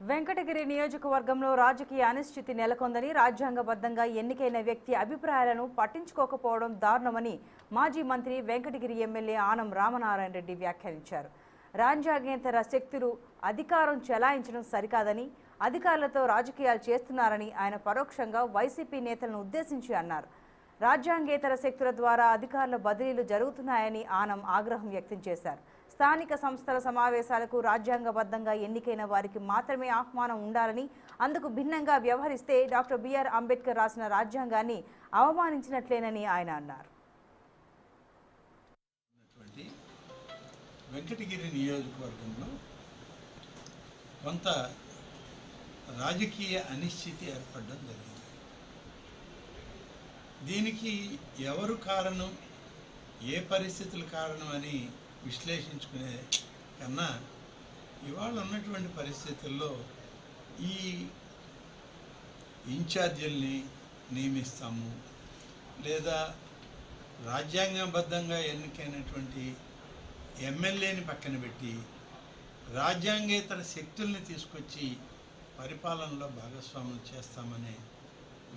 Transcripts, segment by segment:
వెంకటగిరి నియోజకవర్గంలో రాజకీయ అనిశ్చితి నెలకొందని రాజ్యాంగబద్ధంగా ఎన్నికైన వ్యక్తి అభిప్రాయాలను పట్టించుకోకపోవడం దారుణమని మాజీ మంత్రి వెంకటగిరి ఎమ్మెల్యే ఆనం రామనారాయణ రెడ్డి వ్యాఖ్యానించారు. రాజ్యాంగేతర శక్తులు అధికారం చెలాయించడం సరికాదని అధికారులతో రాజకీయాలు చేస్తున్నారని ఆయన పరోక్షంగా వైసీపీ నేతలను ఉద్దేశించి అన్నారు. రాజ్యాంగేతర శక్తుల ద్వారా అధికారుల బదిలీలు జరుగుతున్నాయని ఆనం ఆగ్రహం వ్యక్తం చేశారు. స్థానిక సంస్థల సమావేశాలకు రాజ్యాంగబద్ధంగా ఎన్నికైన వారికి మాత్రమే ఆహ్వానం ఉండాలని అందుకు భిన్నంగా వ్యవహరిస్తే డాక్టర్ బిఆర్ అంబేద్కర్ రాసిన రాజ్యాంగాన్ని అవమానించినట్లేనని ఆయన అన్నారు. వెంకటగిరి నియోజకవర్గంలో కొంత రాజకీయ అనిశ్చితి ఏర్పడడం జరిగింది. దీనికి ఎవరు కారణం ఏ పరిస్థితులు కారణం అని విశ్లేషించుకునే కన్నా ఇవాళ ఉన్నటువంటి పరిస్థితుల్లో ఈ ఇన్ఛార్జీల్ని నియమిస్తాము లేదా రాజ్యాంగబద్ధంగా ఎన్నికైనటువంటి ఎమ్మెల్యేని పక్కన పెట్టి రాజ్యాంగేతర శక్తుల్ని తీసుకొచ్చి పరిపాలనలో భాగస్వాములు చేస్తామనే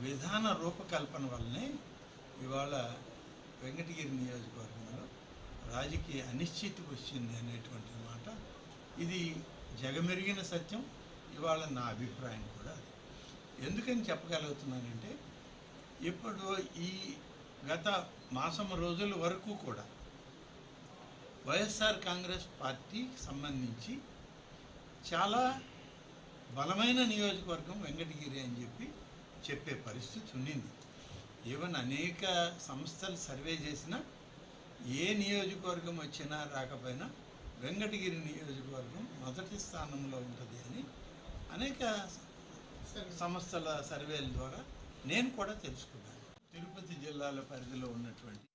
విధాన రూపకల్పన వల్లనే ఇవాళ వెంకటగిరి నియోజకవర్గంలో రాజకీయ అనిశ్చితి వచ్చింది అనేటువంటి మాట. ఇది జగమెరిగిన సత్యం ఇవాళ నా అభిప్రాయం కూడా అది. ఎందుకని చెప్పగలుగుతున్నానంటే ఇప్పుడు ఈ గత మాసం రోజుల వరకు కూడా వైఎస్ఆర్ కాంగ్రెస్ పార్టీకి సంబంధించి చాలా బలమైన నియోజకవర్గం వెంకటగిరి అని చెప్పి చెప్పే పరిస్థితి ఉండింది ఈవెన్ అనేక సంస్థలు సర్వే చేసినా ఏ నియోజకవర్గం వచ్చినా రాకపోయినా వెంకటగిరి నియోజకవర్గం మొదటి స్థానంలో ఉంటుంది అని అనేక సంస్థల సర్వేల ద్వారా నేను కూడా తెలుసుకున్నాను. తిరుపతి జిల్లాల పరిధిలో ఉన్నటువంటి